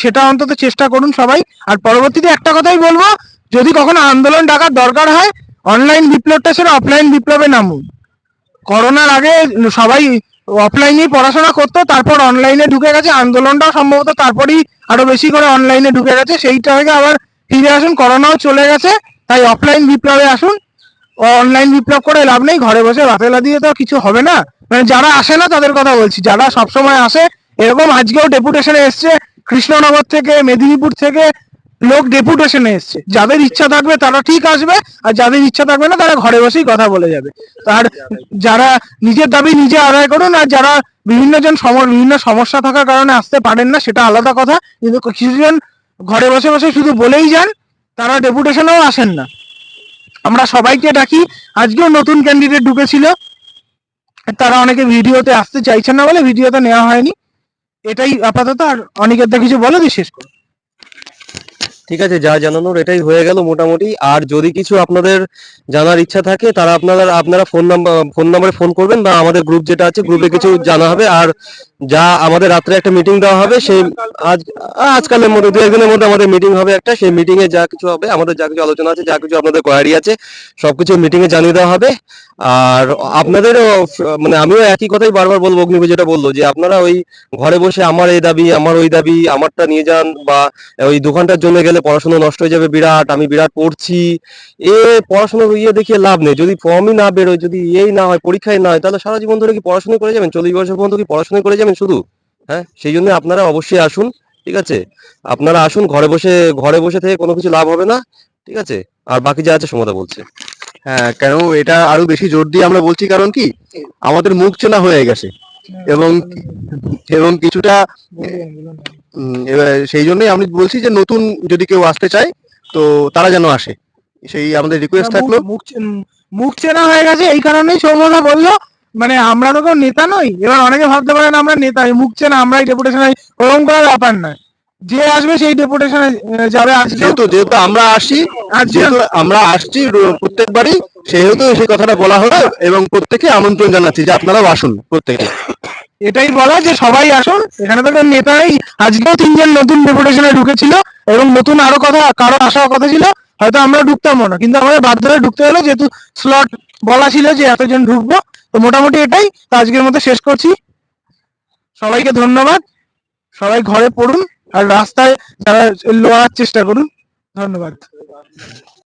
সেটা অন্তত চেষ্টা করুন সবাই। আর পরবর্তীতে একটা কথাই বলব, যদি কখনো আন্দোলন ডাকার দরকার হয় অনলাইন বিপ্লবটা ছেড়ে অফলাইন বিপ্লবে নামুন। করোনার আগে সবাই অফলাইনে পড়াশোনা করতো, তারপর অনলাইনে ঢুকে গেছে। আন্দোলনটাও সম্ভবত তারপরেই আরও বেশি করে অনলাইনে ঢুকে গেছে। সেইটা থেকে আবার ফিরে আসুন, করোনাও চলে গেছে, তাই অফলাইন বিপ্লবে আসুন। অনলাইন বিপ্লব করে লাভ নেই, ঘরে বসে বাতেলা দিয়ে তো কিছু হবে না। মানে যারা আসে না, তাদের কথা বলছি, যারা সবসময় আসে, এরকম আজকেও ডেপুটেশনে এসছে কৃষ্ণনগর থেকে, মেদিনীপুর থেকে লোক ডেপুটেশনে এসছে। যাদের ইচ্ছা থাকবে তারা ঠিক আসবে, আর যাদের ইচ্ছা থাকবে না তারা ঘরে বসেই কথা বলে যাবে। আর যারা নিজের দাবি নিজে আদায় করুন, আর যারা বিভিন্ন জন বিভিন্ন সমস্যা থাকার কারণে আসতে পারেন না, সেটা আলাদা কথা। কিন্তু কিছুজন ঘরে বসে বসে শুধু বলেই যান, তারা ডেপুটেশনেও আসেন না। আমরা সবাইকে ডাকি। আজকেও নতুন ক্যান্ডিডেট ঢুকেছিল। তারা অনেকে ভিডিওতে আসতে চাইছেন না বলে ভিডিওতে নেওয়া হয়নি। এটাই আপাতত আর অনেকের কিছু বলে দিয়ে শেষ করো? ঠিক আছে, যা জানানোর এটাই হয়ে গেল মোটামুটি। আর যদি কিছু আপনাদের জানার ইচ্ছা থাকে, তারা আপনারা আপনারা ফোন নাম্বার, ফোন নাম্বারে ফোন করবেন বা আমাদের গ্রুপ যেটা আছে গ্রুপে কিছু জানা হবে। আর যা আমাদের রাত্রে একটা মিটিং দেওয়া হবে, সেই আজ, আজকালের মধ্যে দু একদিনের মধ্যে আমাদের মিটিং হবে একটা। সেই মিটিং এ যা কিছু হবে, আমাদের যা কিছু আলোচনা আছে, যা কিছু আপনাদের কোয়ারি আছে, সবকিছু মিটিং এ জানিয়ে দেওয়া হবে। আর আপনাদেরও মানে আমিও একই কথাই বারবার বলব অগ্নিবী যেটা বলল, যে আপনারা ওই ঘরে বসে আমার এই দাবি, আমার ওই দাবি, আমারটা নিয়ে যান বা ওই দোকানটার জন্য গেলে পড়াশোনা নষ্ট হয়ে যাবে, বিরাট, আমি বিরাট পড়ছি। এ পড়াশোনার ইয়ে দেখিয়ে লাভ নেই। যদি ফর্মই না বেরোয়, যদি ইয়েই না হয় পরীক্ষায় না হয়, তাহলে সারা জীবন ধরে কি পড়াশোনা করে যাবেন? চল্লিশ বছর পর্যন্ত কি পড়াশোনা করে যাবেন শুধু? হ্যাঁ সেই জন্য আপনারা অবশ্যই আসুন, ঠিক আছে? আপনারা আসুন, ঘরে বসে ঘরে বসে থেকে কোনো কিছু লাভ হবে না, ঠিক আছে? আর বাকি যা আছে সমতা বলছে। হ্যাঁ কেন এটা আরও বেশি জোর দিয়ে আমরা বলছি, কারণ কি? আমাদের মুখ চেনা হয়ে গেছে। এবং এবং কিছুটা এবার সেই জন্যই আমি বলছি যে নতুন যদি কেউ আসতে চায় তো তারা যেন আসে। সেই আমাদের রিকোয়েস্ট থাকল। মুখ- চেনা হয়ে গেছে এই কারণেই সৌম্যদা বলল মানে আমরা তো কেউ নেতা নই এবার অনেকে ভাবতে পারেন আমরা নেতা মুখ চেনা আমরাই ডেপুটেশনে ওরকম করার ব্যাপার নয়। যে আসবে সেই ডেপুটেশনে যাবে যেহেতু যেহেতু আমরা আসি যেহেতু আমরা আসছি প্রত্যেকবারই সেহেতু সেই কথাটা বলা হলো এবং প্রত্যেকে আমন্ত্রণ জানাচ্ছি যে আপনারাও আসুন প্রত্যেকে। এটাই বলা যে সবাই আসুন। এখানে তো কেউ নেতা আজকেও তিনজন নতুন ডেপুটেশনে ঢুকেছিল এবং নতুন আরও কথা, কারও আসার কথা ছিল, হয়তো আমরা ঢুকতামও না। কিন্তু আমাদের বাধ্য হয়ে ঢুকতে হলো, যেহেতু স্লট বলা ছিল যে এতজন ঢুকবো। তো মোটামুটি এটাই। তো আজকের মতো শেষ করছি। সবাইকে ধন্যবাদ। সবাই ঘরে পড়ুন আর রাস্তায় যারা লোয়ার চেষ্টা করুন, ধন্যবাদ।